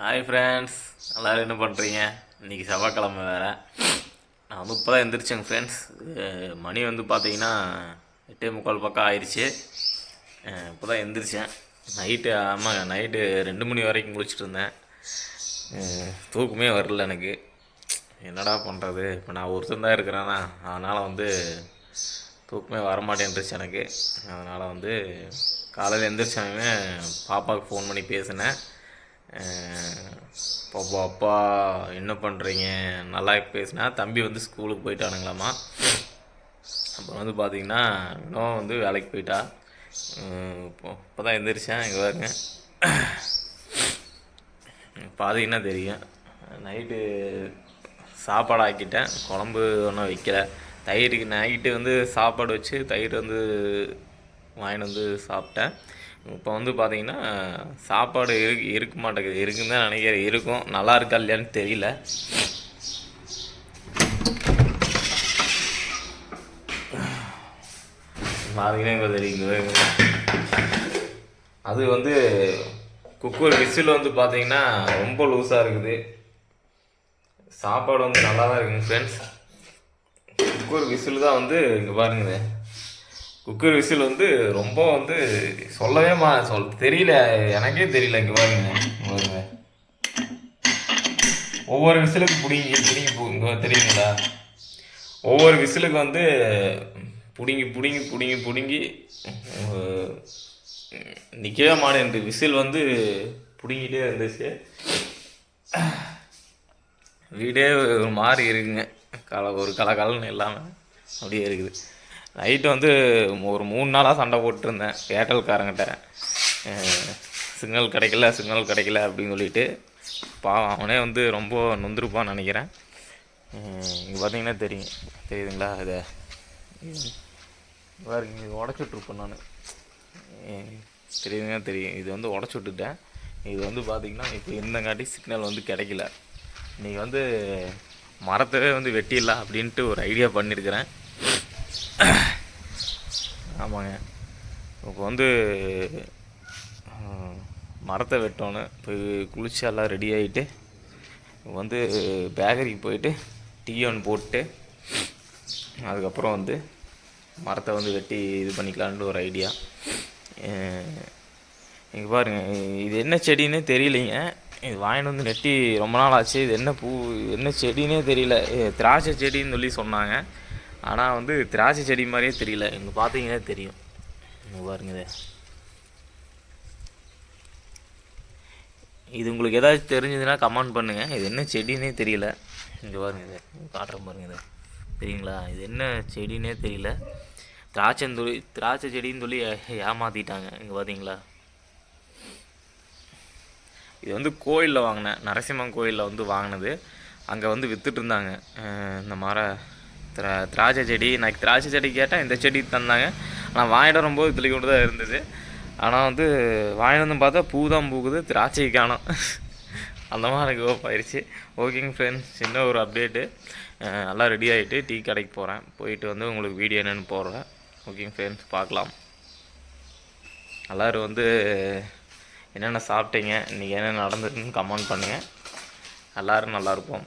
Hi friends எல்லோரும் என்ன பண்ணுறீங்க இன்றைக்கி செவ்வாய்க்கிழமை வேறு. நான் வந்து இப்போ தான் எந்திரிச்சேங்க ஃப்ரெண்ட்ஸ் மணி வந்து பார்த்தீங்கன்னா எட்டே முக்கால் பக்கம் ஆயிடுச்சு. இப்போ தான் எந்திரிச்சேன். நைட்டு ஆமாங்க நைட்டு ரெண்டு மணி வரைக்கும் குளிச்சுட்டு இருந்தேன். தூக்கமே வரல எனக்கு. என்னடா பண்ணுறது இப்போ நான் ஒருத்தன் தான் இருக்கிறேன்னா அதனால் வந்து தூக்கமே வரமாட்டேன்ருச்சு எனக்கு. அதனால் வந்து காலையில் எந்திரிச்சாலுமே பாப்பாவுக்கு ஃபோன் பண்ணி பேசினேன். பாப்பா அப்பா என்ன பண்ணுறீங்க நல்லா பேசினா தம்பி வந்து ஸ்கூலுக்கு போயிட்டானுங்களாம்மா அப்புறம் வந்து பார்த்தீங்கன்னா இன்னும் வந்து வேலைக்கு போயிட்டா. இப்போ இப்போ தான் எந்திரிச்சேன் இங்கே பாருங்க. பார்த்தீங்கன்னா தெரியும். நைட்டு சாப்பாடு ஆக்கிட்டேன். குழம்பு ஒன்றும் வைக்கல. தயிருக்கு நைட்டு வந்து சாப்பாடு வச்சு தயிர் வந்து வாங்கிட்டு வந்து சாப்பிட்டேன். இப்போ வந்து பார்த்தீங்கன்னா சாப்பாடு இரு இருக்க மாட்டேங்குது. இருக்குன்னு தான் நினைக்கிறேன். இருக்கும். நல்லா இருக்கா இல்லையான்னு தெரியல. பார்த்தீங்கன்னா இப்போ தெரியுது. அது வந்து குக்கர் விசில் வந்து பார்த்தீங்கன்னா ரொம்ப லூஸாக இருக்குது. சாப்பாடு வந்து நல்லா தான் இருக்குங்க ஃப்ரெண்ட்ஸ் குக்கர் விசில் தான் வந்து இங்கே பாருங்களேன். குக்கர் விசில் வந்து ரொம்ப வந்து சொல்லவே மா சொல் தெரியல. எனக்கே தெரியல இங்கே பாருங்க. பாருங்க. ஒவ்வொரு விசிலுக்கு பிடிங்கி பிடிங்கி போ- தெரியுங்களா? ஒவ்வொரு விசிலுக்கு வந்து பிடுங்கி பிடுங்கி பிடுங்கி பிடுங்கி நிற்கவே மாட்டேன். விசில் வந்து பிடுங்கிட்டே இருந்துச்சு. வீடே ஒரு மாதிரி இருக்குங்க. கல ஒரு கலகலன்னு இல்லாமல் அப்படியே இருக்குது. நைட்டு வந்து ஒரு மூணு நாளாக சண்டை போட்டுருந்தேன். ஏர்டெல்காரங்கிட்ட. சிக்னல் கிடைக்கல சிக்னல் கிடைக்கல அப்படின்னு சொல்லிட்டு. பாவம் அவனே வந்து ரொம்ப நொந்திருப்பான்னு நினைக்கிறேன். இங்கே பார்த்தீங்கன்னா தெரியும். தெரியுதுங்களா? இதை. வேறு இங்கே உடச்சுட்ருப்பேன் நான். தெரியுதுங்க தெரியும். இது வந்து உடச்சி விட்டுட்டேன் இது வந்து பார்த்திங்கன்னா இப்போ இருந்தங்காட்டி சிக்னல் வந்து கிடைக்கல. இன்றைக்கி வந்து மரத்தவே வந்து வெட்டிடலாம் அப்படின்ட்டு ஒரு ஐடியா பண்ணியிருக்கிறேன் ஆமாங்க. இப்போ வந்து மரத்தை வெட்டோன்னு போய் குளிச்சு எல்லாம் ரெடி ஆகிட்டு வந்து பேக்கரிக்கு போயிட்டு டீ ஒன்று போட்டு அதுக்கப்புறம் வந்து மரத்தை வந்து வெட்டி இது பண்ணிக்கலான்ட்டு ஒரு ஐடியா இங்கே பாருங்கள் இது என்ன செடின்னே தெரியலைங்க. இது வாங்கிட்டு வந்து நெட்டி ரொம்ப நாள் ஆச்சு. இது என்ன பூ என்ன செடின்னே தெரியல. இது திராட்சை செடின்னு சொல்லி சொன்னாங்க. ஆனால் வந்து திராட்சை செடி மாதிரியே தெரியல. இங்கே பார்த்தீங்கன்னா தெரியும். இங்கே பாருங்க இது. உங்களுக்கு ஏதாச்சும் தெரிஞ்சதுன்னா கமெண்ட் பண்ணுங்கள் இது என்ன செடின்னே தெரியல. இங்கே பாருங்க இது. காட்டுறேன் பாருங்க இது. தெரியுங்களா? இது என்ன செடின்னே தெரியல. திராட்சைன்னு திராட்சை செடின்னு சொல்லி ஏமாற்றிட்டாங்க ஏமாத்திட்டாங்க. இங்கே பார்த்தீங்களா இது வந்து கோயிலில் வாங்கினேன். நரசிம்மன் கோயிலில் வந்து வாங்கினது. அங்கே வந்து விற்றுட்டு இருந்தாங்க. இந்த மர திரா திராட்சை செடி. நான் திராட்சை செடி கேட்டேன் இந்த செடி தந்தாங்க. ஆனால் வாங்கிட்டு வரும்போது இதுல கூட தான் இருந்தது. ஆனால் வந்து வாங்கிட்டு வந்து பார்த்தா பூ தான் பூக்குது திராட்சை காணும். அந்த மாதிரி எனக்கு ஓப் ஆயிடுச்சு ஓகேங்க ஃப்ரெண்ட்ஸ் சின்ன ஒரு அப்டேட்டு நல்லா ரெடி ஆகிட்டு டீ கடைக்கு போகிறேன் போயிட்டு வந்து உங்களுக்கு வீடியோ என்னென்னு போடுறேன். ஓகேங்க ஃப்ரெண்ட்ஸ் பார்க்கலாம். எல்லோரும் வந்து என்னென்ன சாப்பிட்டீங்க இன்றைக்கி என்ன நடந்ததுன்னு கமெண்ட் பண்ணுங்கள் எல்லோரும் நல்லாயிருப்போம்